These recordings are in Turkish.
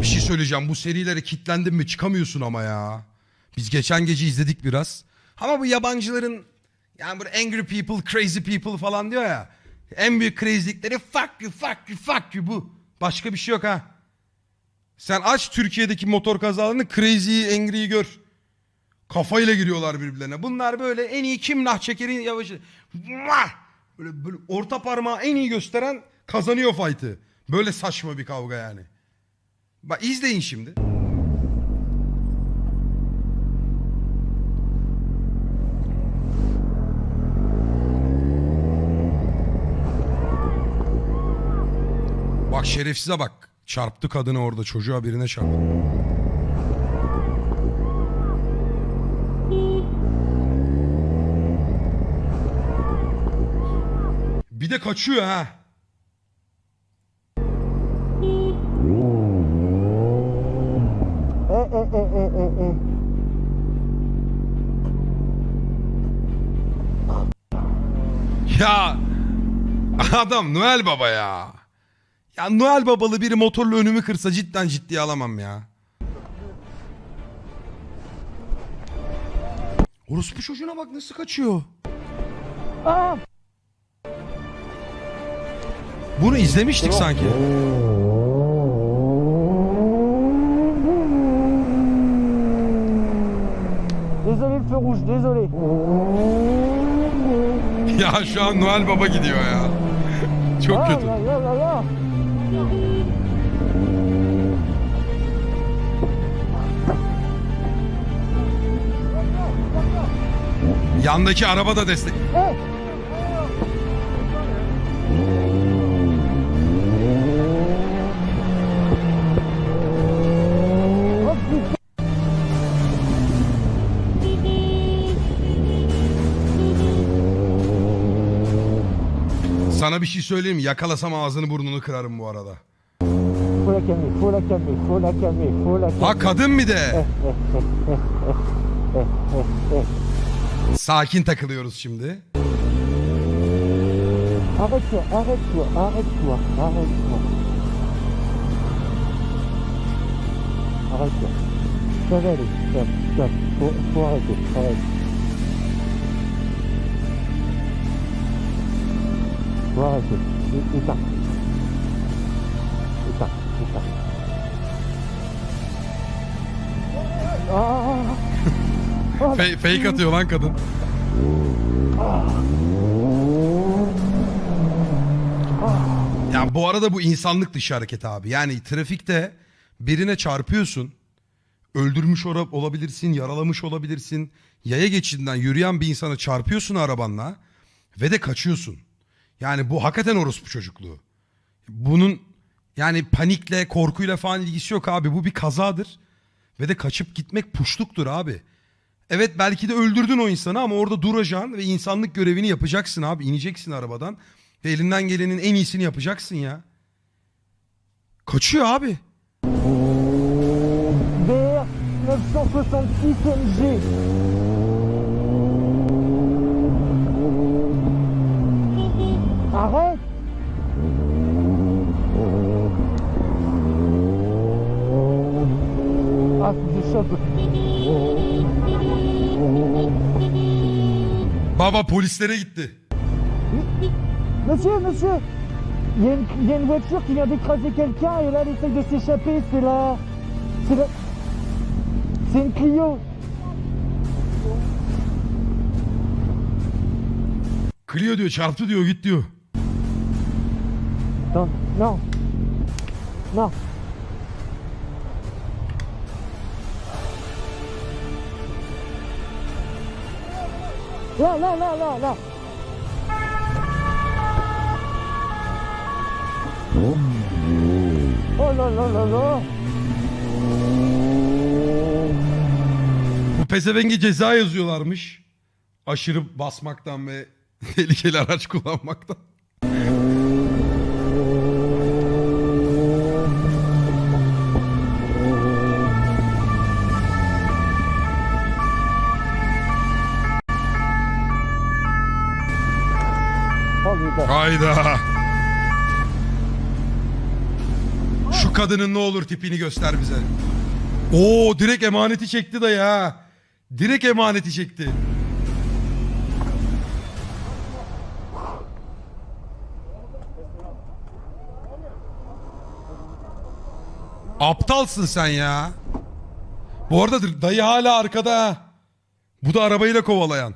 bir şey söyleyeceğim. Bu serilere kitlendin mi çıkamıyorsun ama ya. Biz geçen gece izledik biraz. Ama bu yabancıların yani bu angry people, crazy people falan diyor ya. En büyük crazylikleri fuck you, fuck you, fuck you bu. Başka bir şey yok ha. Sen aç Türkiye'deki motor kazalarını crazy'yi, angry'yi gör. Kafayla giriyorlar birbirlerine. Bunlar böyle en iyi kim nah çekerin yavaşı. Muah! Böyle, böyle orta parmağı en iyi gösteren kazanıyor fight'ı. Böyle saçma bir kavga yani. Bak izleyin şimdi. Bak şerefsize bak. Çarptı kadını orada çocuğa birine çarptı. Bir de kaçıyor ha. Ya adam Noel Baba ya. Ya Noel Babalı biri motorla önümü kırsa cidden ciddiye alamam ya. Orospu çocuğuna bak nasıl kaçıyor. Ah Bunu izlemiştik sanki. Rouge, désolé. Ya şu an Noel Baba gidiyor ya. Çok Ah kötü. là là là là. Yandaki araba da destek. Eh Bir şey söyleyeyim mi? Yakalasam ağzını burnunu kırarım bu arada. Ha kadın bir de. Sakin takılıyoruz şimdi. Arrête-toi, arrête-toi, arrête-toi, arrête-toi. Arrête-toi. Ça va aller, stop, stop. Faut, faut arrêter, arrête. Éteins, éteins. Ah Oh, Fe- fake atıyor lan kadın. Ya bu arada bu insanlık dışı hareket abi. Yani trafikte birine çarpıyorsun. Öldürmüş olabilirsin, yaralamış olabilirsin. Yaya geçidinden yürüyen bir insana çarpıyorsun arabanla ve de kaçıyorsun. Yani bu hakikaten orospu çocukluğu. Bunun yani panikle, korkuyla falan ilgisi yok abi. Bu bir kazadır. Ve de kaçıp gitmek puşluktur abi. Evet belki de öldürdün o insanı ama orada duracaksın ve insanlık görevini yapacaksın abi. İneceksin arabadan ve elinden gelenin en iyisini yapacaksın ya. Kaçıyor abi. VR 966 MG. Arrête Ah, je chope. Baba polislere gitti. Monsieur, monsieur Il y, a une, il y a une voiture qui vient d'écraser quelqu'un et là elle essaye de s'échapper, c'est la... C'est la... C'est une Clio Clio diyor çarptı diyor git diyor. Non, non Non Là, là, là, là, là Oh là là là là Bu pezevenge ceza yazıyorlarmış. Aşırı basmaktan ve tehlikeli araç kullanmaktan. Hayda. Şu kadının ne olur tipini göster bize. Oo direkt emaneti çekti dayı ha. Direkt emaneti çekti. Aptalsın sen ya. Bu arada dayı hala arkada. Bu da arabayla kovalayan.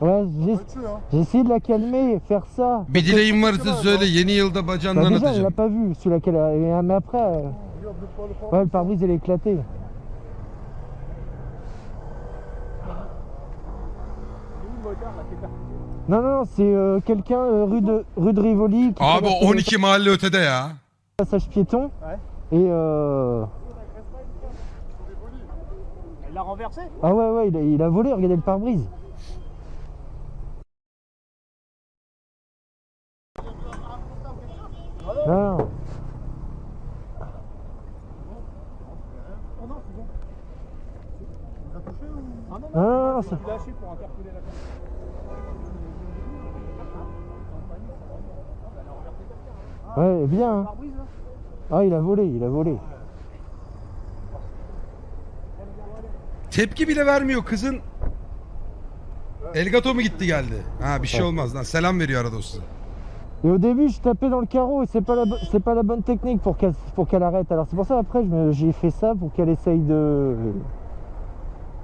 Ouais, j'ai j'ai essayé de la calmer, faire ça. Bir dileğim söyle yeni yılda Bah, déjà, elle l'a atacağım. pas vu, celui-là qu'elle a. et, Mais après. euh, Ouais, le pare-brise, il est éclaté. Non, non, c'est euh, quelqu'un euh, rue, de, rue de Rivoli qui Abi traverse le 12 mahalle ötede ya. passage piéton. Et euh... Elle l'a renversé? Ah ouais, ouais, il a, il a volé, regardez le pare-brise. Non. Ah ça-. Ouais, bien. hein. Ah, il a volé, il a volé. Tepki bile vermiyor kızın. Elgato mu gitti geldi? Ha bir şey olmaz lan. Selam veriyor arada o size. Et au début, je tapais dans le carreau et c'est pas la, c'est pas la bonne technique pour qu'elle pour qu'elle arrête. Alors c'est pour ça après j'ai fait ça pour qu'elle essaye de.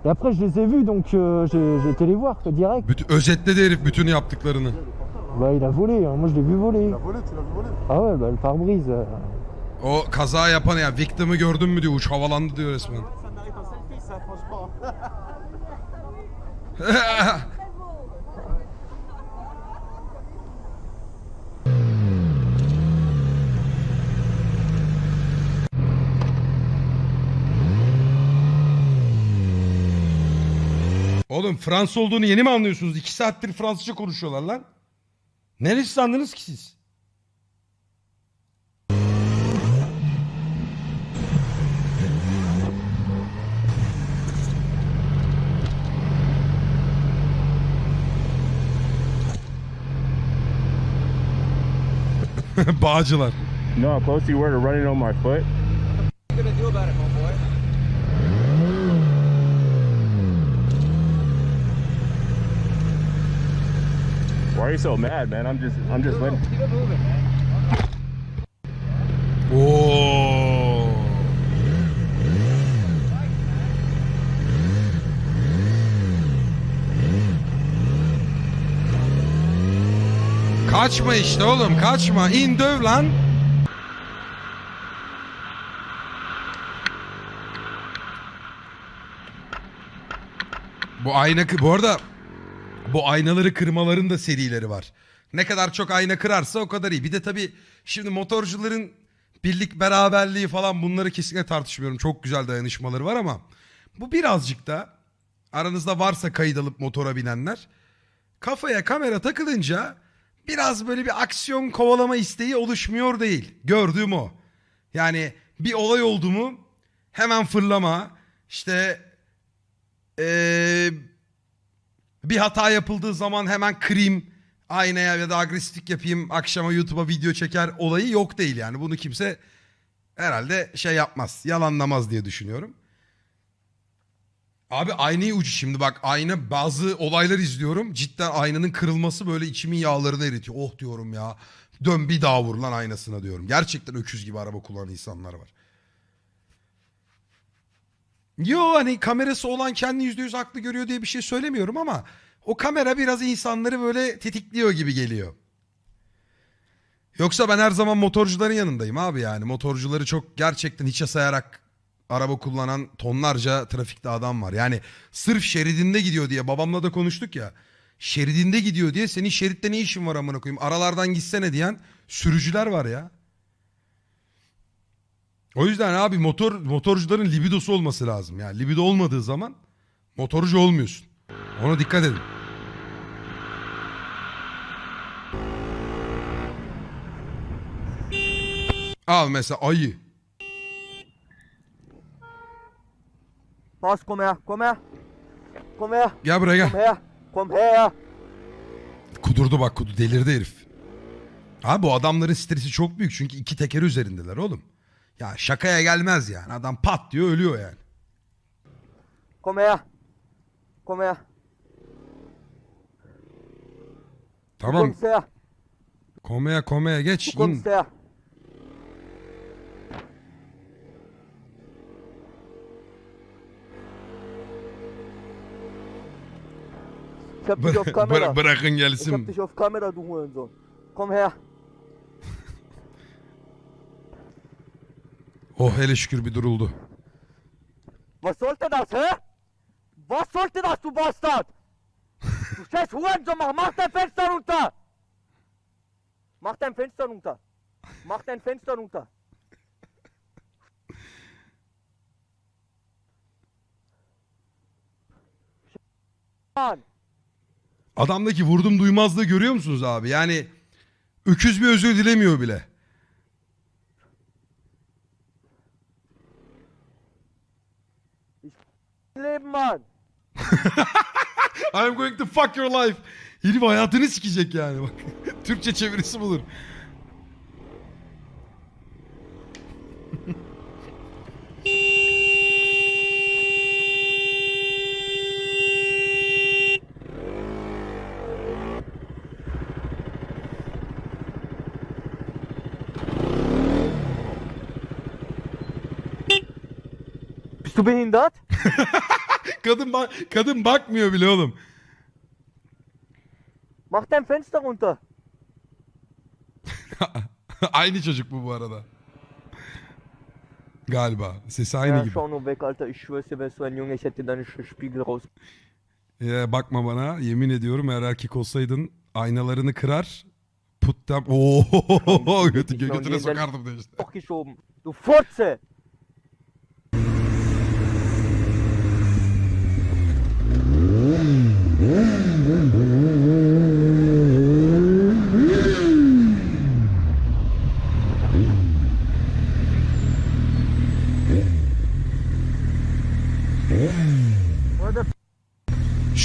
Et après je les ai vus donc euh, j'ai été les voir quoi, direct. Bütün, özetledi herif bütün yaptıklarını. Bah il a volé, hein. moi je l'ai vu voler. volé, tu l'as vu voler Ah ouais, bah le pare-brise. euh, O kaza yapan ya victim'ı gördün mü diyor uç havalandı diyor resmen. Oğlum Fransız olduğunu yeni mi anlıyorsunuz? İki saattir Fransızca konuşuyorlar lan. Neresi sandınız ki siz? Bağcılar. How close you were to running on my foot? What you gonna do about it, Why are you so mad, man? I'm just, I'm just letting. Keep it moving. Oo. Kaçma işte oğlum kaçma in döv lan. Bu ayna bu arada bu aynaları kırmaların da serileri var. Ne kadar çok ayna kırarsa o kadar iyi. Bir de tabii şimdi motorcuların birlik beraberliği falan bunları kesinlikle tartışmıyorum. Çok güzel dayanışmaları var ama bu birazcık da aranızda varsa kayıt alıp motora binenler kafaya kamera takılınca biraz böyle bir aksiyon kovalama isteği oluşmuyor değil. Gördüğüm o. Yani bir olay oldu mu hemen fırlama işte eee bir hata yapıldığı zaman hemen kırayım aynaya ya da agresiflik yapayım akşama YouTube'a video çeker olayı yok değil yani. Bunu kimse herhalde şey yapmaz yalanlamaz diye düşünüyorum. Abi aynayı ucu şimdi bak ayna bazı olaylar izliyorum cidden aynanın kırılması böyle içimin yağlarını eritiyor. Oh diyorum ya dön bir daha vur lan aynasına diyorum. Gerçekten öküz gibi araba kullanan insanlar var. Yo hani kamerası olan kendi yüzde yüz haklı görüyor diye bir şey söylemiyorum ama o kamera biraz insanları böyle tetikliyor gibi geliyor. Yoksa ben her zaman motorcuların yanındayım abi yani. Motorcuları çok gerçekten hiçe sayarak araba kullanan tonlarca trafikte adam var. Yani sırf şeridinde gidiyor diye babamla da konuştuk ya. Şeridinde gidiyor diye senin şeritte ne işin var amına koyayım? Aralardan gitsene diyen sürücüler var ya. O yüzden abi motor motorcuların libidosu olması lazım. Yani libido olmadığı zaman motorcu olmuyorsun. Ona dikkat edin. Al mesela ayı. Boss, come here, come here. Come here, Gel buraya gel. here, come here. Kudurdu bak kudu delirdi herif. Abi bu adamların stresi çok büyük çünkü iki teker üzerindeler oğlum. Ya şakaya gelmez yani. Adam pat diyor ölüyor yani. Come here. Come here. Tamam. Come here. Komaya komaya geç. Come in. here. Ich hab dich auf Kamera. Bıra- bırakın Ich hab gelsin. dich auf Kamera, du Hurensohn. Komm her. Oh hele şükür bir duruldu. Was sollte das, hä? Was sollte das, du Bastard? Du scheiß Hurensohn, mach, mach dein Fenster runter! Mach dein Fenster runter! Mach dein Fenster runter! Mann! Adamdaki vurdum duymazlığı görüyor musunuz abi? Yani öküz bir özür dilemiyor bile. Mann! I'm going to fuck your life. Herif hayatını sikecek yani bak. Türkçe çevirisi bulur. Bist du behindert? Kadın bak kadın bakmıyor bile oğlum. Mach dein Fenster runter! aynı çocuk bu bu arada. Galiba. Sesi aynı ja, gibi. schau nur weg, Alter. Ich schwör's dir, wärst du ein Junge, ich hätte deine Sch- Spiegel raus. Ee, bakma bana. Yemin ediyorum eğer erkek olsaydın aynalarını kırar. Put them. Oo, götü, götüne sokardım de işte. Doch geschoben. Du Fotze!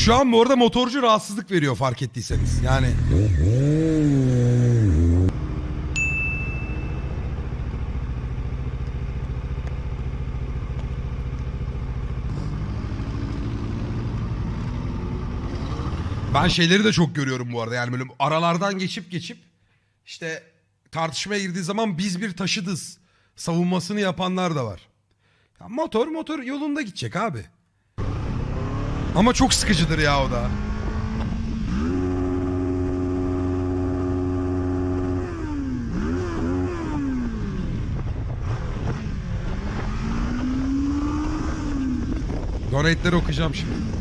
Şu an bu arada motorcu rahatsızlık veriyor fark ettiyseniz. Yani Ben şeyleri de çok görüyorum bu arada. Yani böyle aralardan geçip geçip işte tartışmaya girdiği zaman biz bir taşıdız savunmasını yapanlar da var. Ya motor motor yolunda gidecek abi. Ama çok sıkıcıdır ya o da. Donate'leri okuyacağım şimdi.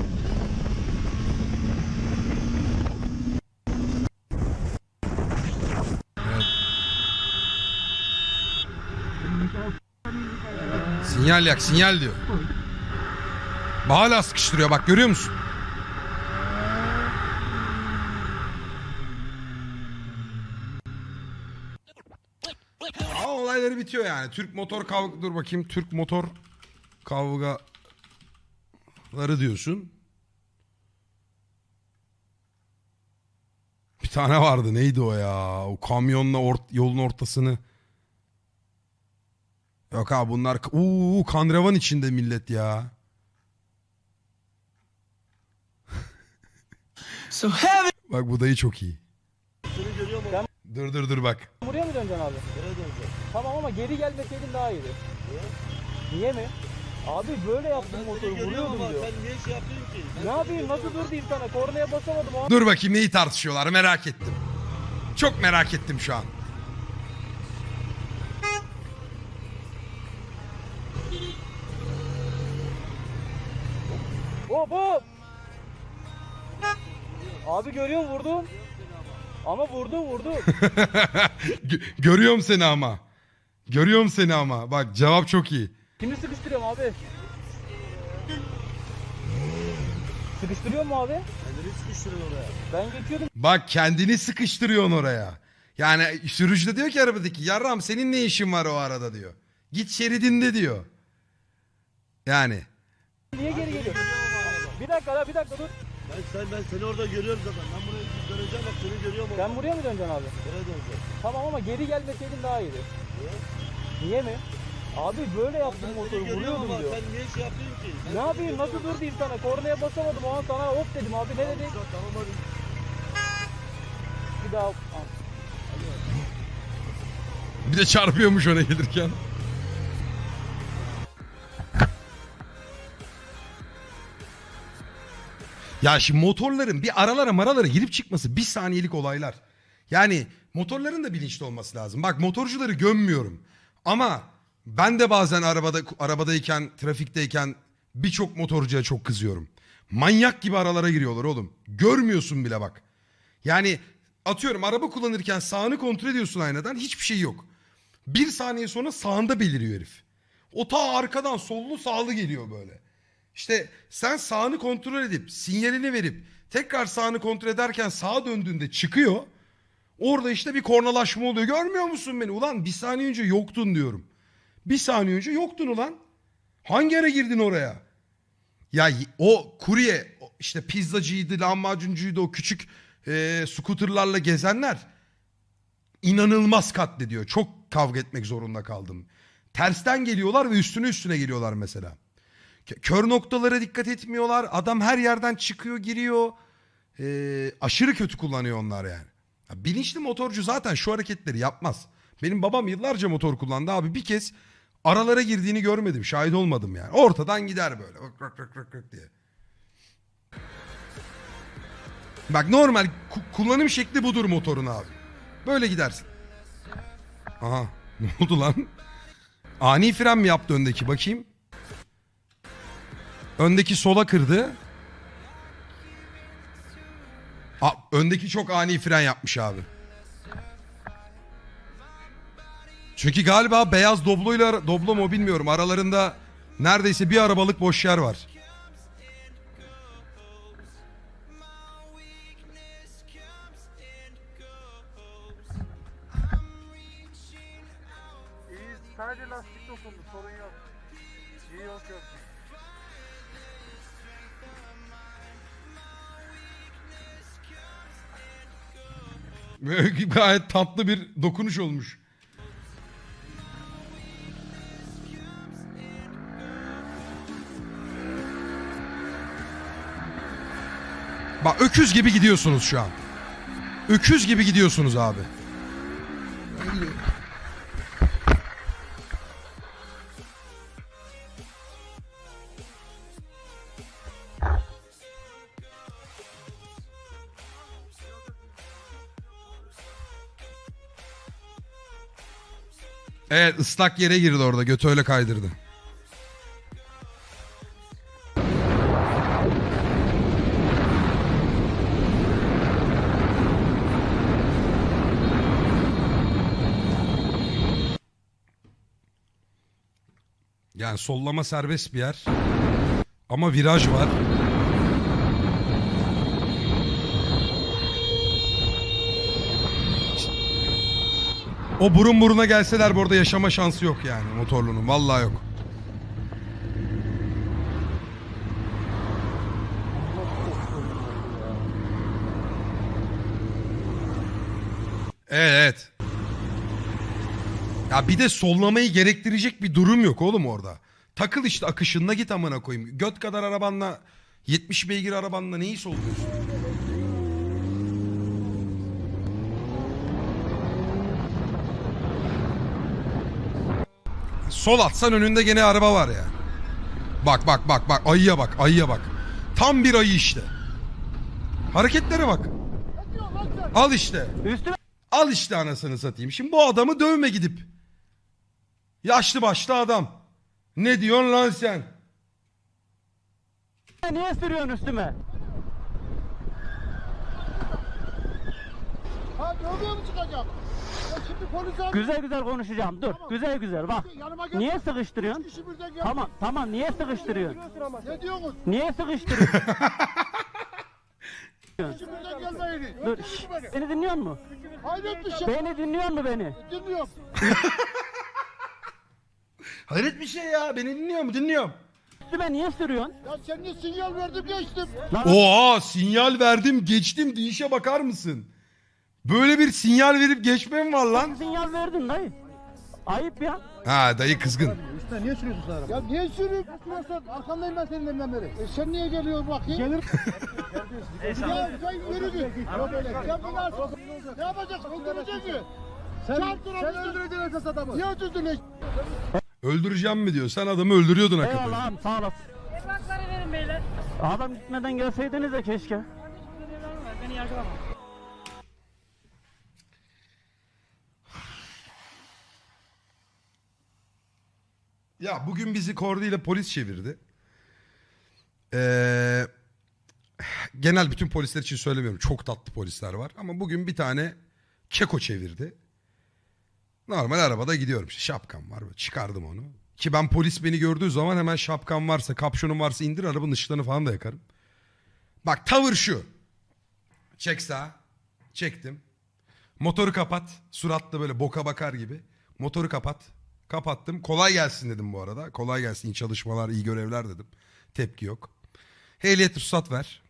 Sinyal yak, sinyal diyor. Hala sıkıştırıyor bak görüyor musun? Olayları bitiyor yani. Türk motor kavga... Dur bakayım. Türk motor kavgaları diyorsun. Bir tane vardı. Neydi o ya? O kamyonla ort- yolun ortasını... Yok abi bunlar... Uuu kan revan içinde millet ya. Bak bu dayı çok iyi. Dur dur dur bak. Buraya mı döneceksin abi? Buraya döneceğim. Tamam ama geri gelmeseydin daha iyiydi. Niye? Niye mi? Abi böyle yaptım motoru vuruyordum diyor. Sen niye şey yapıyorsun ki? Ne yapayım nasıl dur diyeyim sana kornaya basamadım abi. Dur bakayım neyi tartışıyorlar merak ettim. Çok merak ettim şu an. Hop. Abi görüyorum vurdum. Ama vurdum vurdum. Gö- Görüyorum seni ama. Görüyorum seni ama. Bak cevap çok iyi. Kimi sıkıştırıyorum abi? Sıkıştırıyor mu abi? Kendini sıkıştırıyor oraya. Ben geçiyordum. Bak kendini sıkıştırıyorsun oraya. Yani sürücü de diyor ki arabadaki yarram senin ne işin var o arada diyor. Git şeridinde diyor. Yani Niye geri geliyor? Bir dakika la bir dakika dur. Ben, sen, ben seni orada görüyorum zaten. Ben buraya döneceğim bak seni görüyorum orada. Sen buraya mı döneceksin abi? Nereye döneceğim? Tamam ama geri gelmeseydin daha iyiydi. Niye mi? Abi böyle yaptım Ben motoru vuruyordum diyor. sen niye şey yapıyorsun ki? Ne yapayım nasıl dur diyeyim sana kornaya basamadım o an sana hop dedim abi ne dedik? Tamam, Tamam hadi. Bir daha Al. Bir de çarpıyormuş ona gelirken. Ya şimdi motorların bir aralara maralara girip çıkması bir saniyelik olaylar. Yani motorların da bilinçli olması lazım. Bak motorcuları gömmüyorum. Ama ben de bazen arabada arabadayken, trafikteyken birçok motorcuya çok kızıyorum. Manyak gibi aralara giriyorlar oğlum. Görmüyorsun bile bak. Yani atıyorum araba kullanırken sağını kontrol ediyorsun aynadan hiçbir şey yok. Bir saniye sonra sağında beliriyor herif. O ta arkadan sollu sağlı geliyor böyle. İşte sen sağını kontrol edip sinyalini verip tekrar sağını kontrol ederken sağa döndüğünde çıkıyor. Orada işte bir kornalaşma oluyor. Görmüyor musun beni? Ulan bir saniye önce yoktun diyorum. Bir saniye önce yoktun ulan. Hangi ara girdin oraya? Ya o kurye işte pizzacıydı, lahmacuncuydu o küçük e, scooterlarla gezenler inanılmaz katlediyor. Çok kavga etmek zorunda kaldım. Tersten geliyorlar ve üstüne üstüne geliyorlar mesela. Kör noktalara dikkat etmiyorlar. Adam her yerden çıkıyor, giriyor. Ee, aşırı kötü kullanıyor onlar yani. Ya bilinçli motorcu zaten şu hareketleri yapmaz. Benim babam yıllarca motor kullandı abi. Bir kez aralara girdiğini görmedim. Şahit olmadım yani. Ortadan gider böyle. Vık vık vık vık vık diye. Bak normal ku- kullanım şekli budur motorun abi. Böyle gidersin. Aha ne oldu lan? Ani fren mi yaptı öndeki bakayım. Öndeki sola kırdı. Aa, öndeki çok ani fren yapmış abi. Çünkü galiba beyaz dobloyla ara- doblo mu bilmiyorum aralarında neredeyse bir arabalık boş yer var. Gayet tatlı bir dokunuş olmuş. Bak öküz gibi gidiyorsunuz şu an. Öküz gibi gidiyorsunuz abi. Evet ıslak yere girdi orada. Götü öyle kaydırdı. Yani sollama serbest bir yer. Ama viraj var. O burun buruna gelseler bu arada yaşama şansı yok yani motorlunun. Vallahi yok. Evet. Ya bir de sollamayı gerektirecek bir durum yok oğlum orada. Takıl işte akışınla git amına koyayım. Göt kadar arabanla 70 beygir arabanla neyi solluyorsun? Sol atsan önünde gene araba var ya. Bak bak bak bak ayıya bak ayıya bak. Tam bir ayı işte. Hareketlere bak. Al işte. Al işte anasını satayım. Şimdi bu adamı dövme gidip. Yaşlı başlı adam. Ne diyorsun lan sen? niye sürüyorsun üstüme? Ha dövmeye mi çıkacağım? Ya şimdi polis abi Güzel güzel konuşacağım dur güzel güzel bak. yanıma gel. Niye sıkıştırıyorsun? Kişi birden gel. Tamam tamam niye sıkıştırıyorsun? Ne diyorsunuz? Niye sıkıştırıyorsun? Kişi birden gelmeyin. dur şşş, beni. dinliyor musun? Hayret bir şey. Beni dinliyor musun beni? Dinliyorum. Hayret bir şey ya. Beni dinliyor mu? Dinliyorum. Üstüme niye sürüyorsun? Ya sen niye sinyal verdim geçtim. Oha sinyal verdim geçtim deyişe bakar mısın? Böyle bir sinyal verip geçme mi var lan? Sinyal verdin dayı. Ayıp ya. Ha dayı kızgın. Üstüne niye sürüyorsun sen? Ya niye sürüyorsun? Sürüyorsun. Arkandayım ben senin elinden beri. E sen niye geliyorsun bakayım? Gelir. ya sen yürü bir. Ya böyle. Sen bunu aç. Ne yapacaksın? Öldürecek mi? Sen, sen öldüreceksin esas adamı. Niye öldürdün? Öldüreceğim mi diyor. Sen adamı öldürüyordun hakikaten. Eyvallah abi sağ olasın. Evrakları verin beyler. Adam gitmeden gelseydiniz de keşke. Beni yargılama. Ya bugün bizi Kordi ile polis çevirdi. Ee, genel bütün polisler için söylemiyorum. Çok tatlı polisler var. Ama bugün bir tane keko çevirdi. Normal arabada gidiyorum. İşte şapkam var. Çıkardım onu. Ki ben polis beni gördüğü zaman hemen şapkam varsa, kapşonum varsa indir arabanın ışıklarını falan da yakarım. Bak tavır şu. Çek sağa. Çektim. Motoru kapat. Suratla böyle boka bakar gibi. Motoru kapat. Kapattım. Kolay gelsin dedim bu arada. Kolay gelsin. iyi çalışmalar, iyi görevler dedim. Tepki yok. Ehliyet ruhsat ver.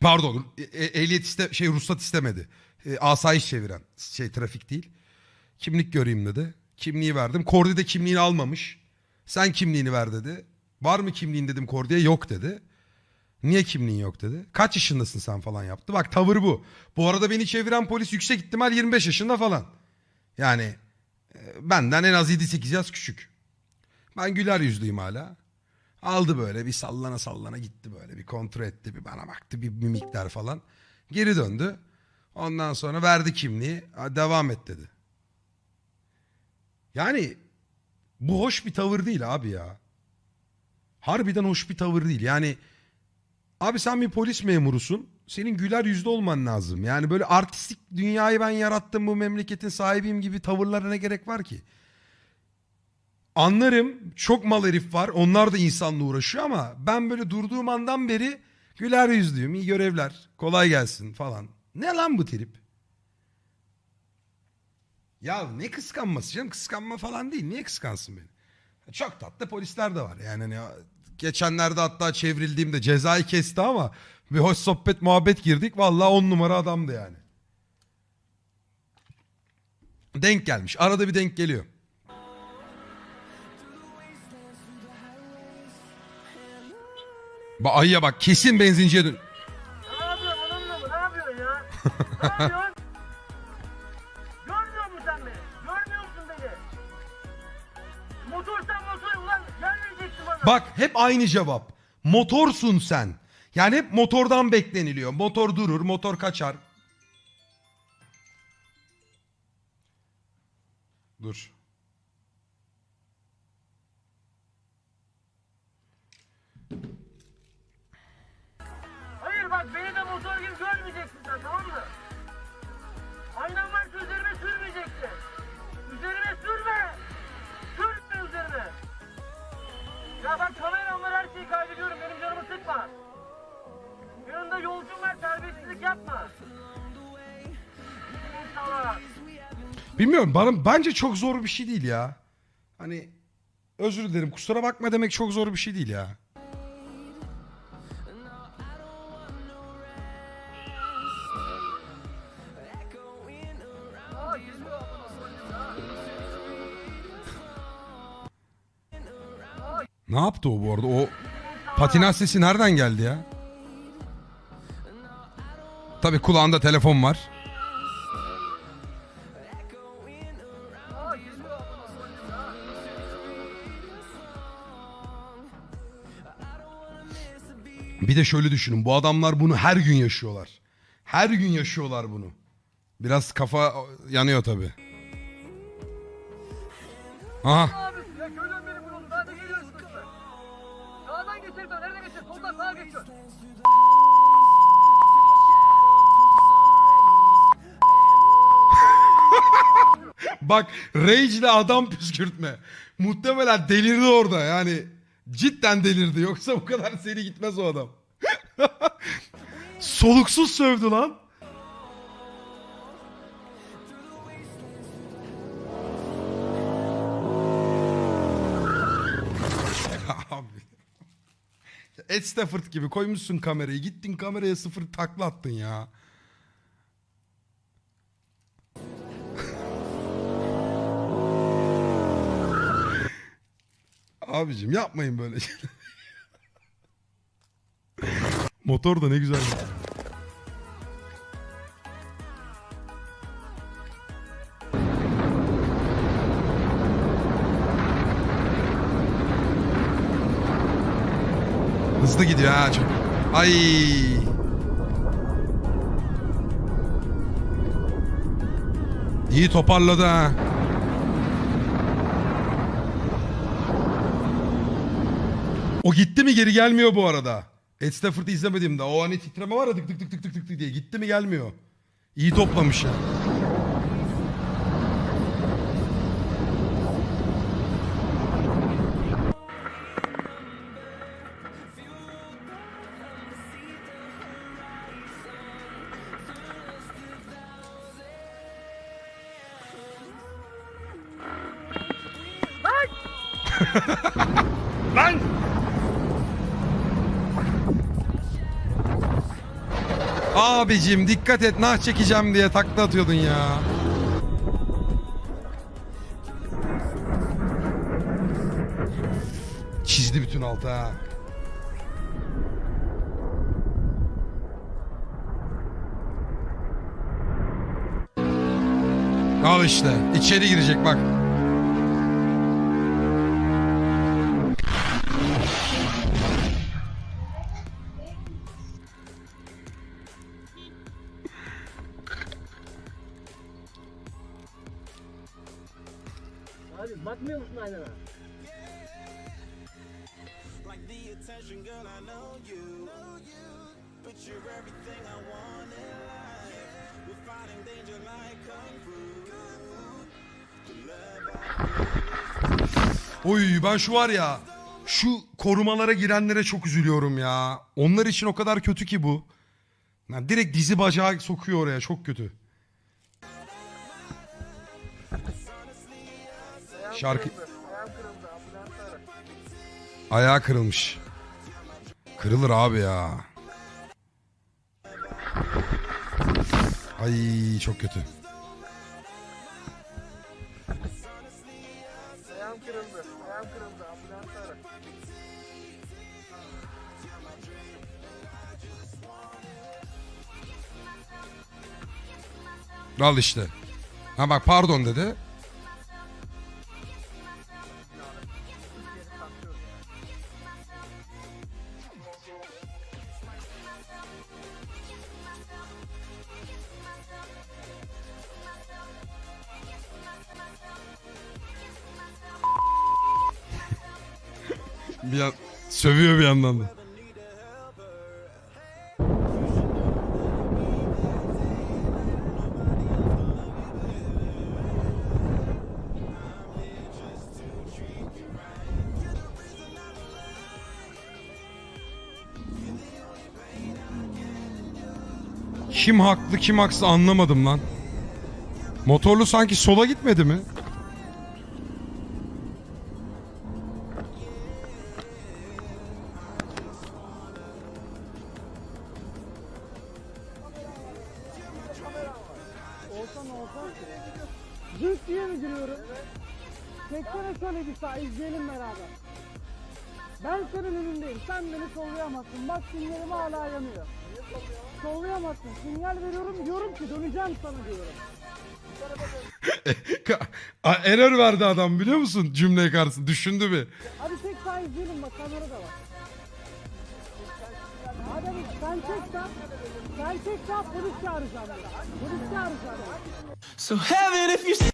Pardon. e- e- ehliyet iste şey ruhsat istemedi. E, asayiş çeviren. Şey trafik değil. Kimlik göreyim dedi. Kimliği verdim. Kordi de kimliğini almamış. Sen kimliğini ver dedi. Var mı kimliğin dedim Kordi'ye. Yok dedi. Niye kimliğin yok dedi. Kaç yaşındasın sen falan yaptı. Bak tavır bu. Bu arada beni çeviren polis yüksek ihtimal 25 yaşında falan. Yani benden en az 7-8 yaş küçük. Ben güler yüzlüyüm hala. Aldı böyle bir sallana sallana gitti böyle bir kontrol etti bir bana baktı bir mimikler falan. Geri döndü. Ondan sonra verdi kimliği. "Ha, Devam et dedi. Yani bu hoş bir tavır değil abi ya. Harbiden hoş bir tavır değil. Yani Abi sen bir polis memurusun. Senin güler yüzlü olman lazım. Yani böyle artistik dünyayı ben yarattım bu memleketin sahibiyim gibi tavırlara ne gerek var ki? Anlarım çok mal herif var. Onlar da insanla uğraşıyor ama ben böyle durduğum andan beri güler yüzlüyüm. iyi görevler. Kolay gelsin falan. Ne lan bu trip? Ya ne kıskanması canım? Kıskanma falan değil. Niye kıskansın beni? Çok tatlı polisler de var. Yani hani geçenlerde hatta çevrildiğimde cezayı kesti ama bir hoş sohbet muhabbet girdik. Vallahi on numara adamdı yani. Denk gelmiş. Arada bir denk geliyor. Ba ayıya bak kesin benzinciye dön. Ne yapıyorsun mı? Ne yapıyorsun ya? ne yapıyorsun? Bak hep aynı cevap. Motorsun sen. Yani hep motordan bekleniliyor. Motor durur, motor kaçar. Dur. Bilmiyorum bana bence çok zor bir şey değil ya. Hani özür dilerim kusura bakma demek çok zor bir şey değil ya. Ne yaptı o bu arada? O patinaj sesi nereden geldi ya? Tabii kulağında telefon var. Bir de şöyle düşünün. Bu adamlar bunu her gün yaşıyorlar. Her gün yaşıyorlar bunu. Biraz kafa yanıyor tabii. Aha. Ya köyden beri bunu daha da geliyorsun. Sağdan geçer ben nereden geçer? Soldan sağa geçiyor. Bak Rage'le adam püskürtme. Muhtemelen delirdi orada yani. Cidden delirdi. Yoksa bu kadar seri gitmez o adam. Soluksuz sövdü lan. Abi. Ed Stafford gibi koymuşsun kamerayı. Gittin kameraya sıfır takla attın ya. Abicim yapmayın böyle şeyler. Motor da ne güzel. Hızlı gidiyor ha çok. Ay. İyi toparladı ha. O gitti mi geri gelmiyor bu arada. Ed Stafford'ı izlemedim de. O hani titreme var ya tık tık tık tık tık tık diye. Gitti mi gelmiyor. İyi toplamış ya. Lan! Abicim dikkat et nah çekeceğim diye takla atıyordun ya. Çizdi bütün altı ha. Al işte içeri girecek bak. Oy ben şu var ya şu korumalara girenlere çok üzülüyorum ya. Onlar için o kadar kötü ki bu. Yani direkt dizi bacağı sokuyor oraya çok kötü. Şarkı... Ayağı kırılmış. Kırılır abi ya. Ay çok kötü. Ayağım kırıldı. Ayağım kırıldı. Ambulans ara. Al işte. Ha bak pardon dedi. Bir yan, sövüyor bir yandan da. Kim haklı kim haksız anlamadım lan. Motorlu sanki sola gitmedi mi? Olsan olsan. Zırt diye mi giriyorum? Çeksene şöyle bir sağ izleyelim beraber. Ben senin önündeyim. Sen beni sollayamazsın. Bak sinyalim hala yanıyor. Sollayamazsın. Sinyal veriyorum diyorum ki döneceğim sana diyorum. Ka- Error verdi adam biliyor musun cümle karşısında düşündü bir. Hadi çek sağ izleyelim bak kamera da var. Hadi sen çek. Sen polis çağıracağım. Polis çağıracağım. So heaven if you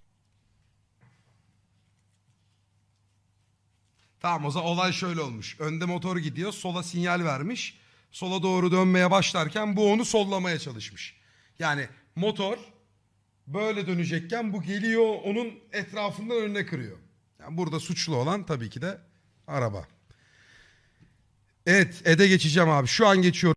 Tamam o zaman olay şöyle olmuş. Önde motor gidiyor sola sinyal vermiş. Sola doğru dönmeye başlarken bu onu sollamaya çalışmış. Yani motor böyle dönecekken bu geliyor onun etrafından önüne kırıyor. Yani burada suçlu olan tabii ki de araba. Evet Ed'e geçeceğim abi. Şu an geçiyorum.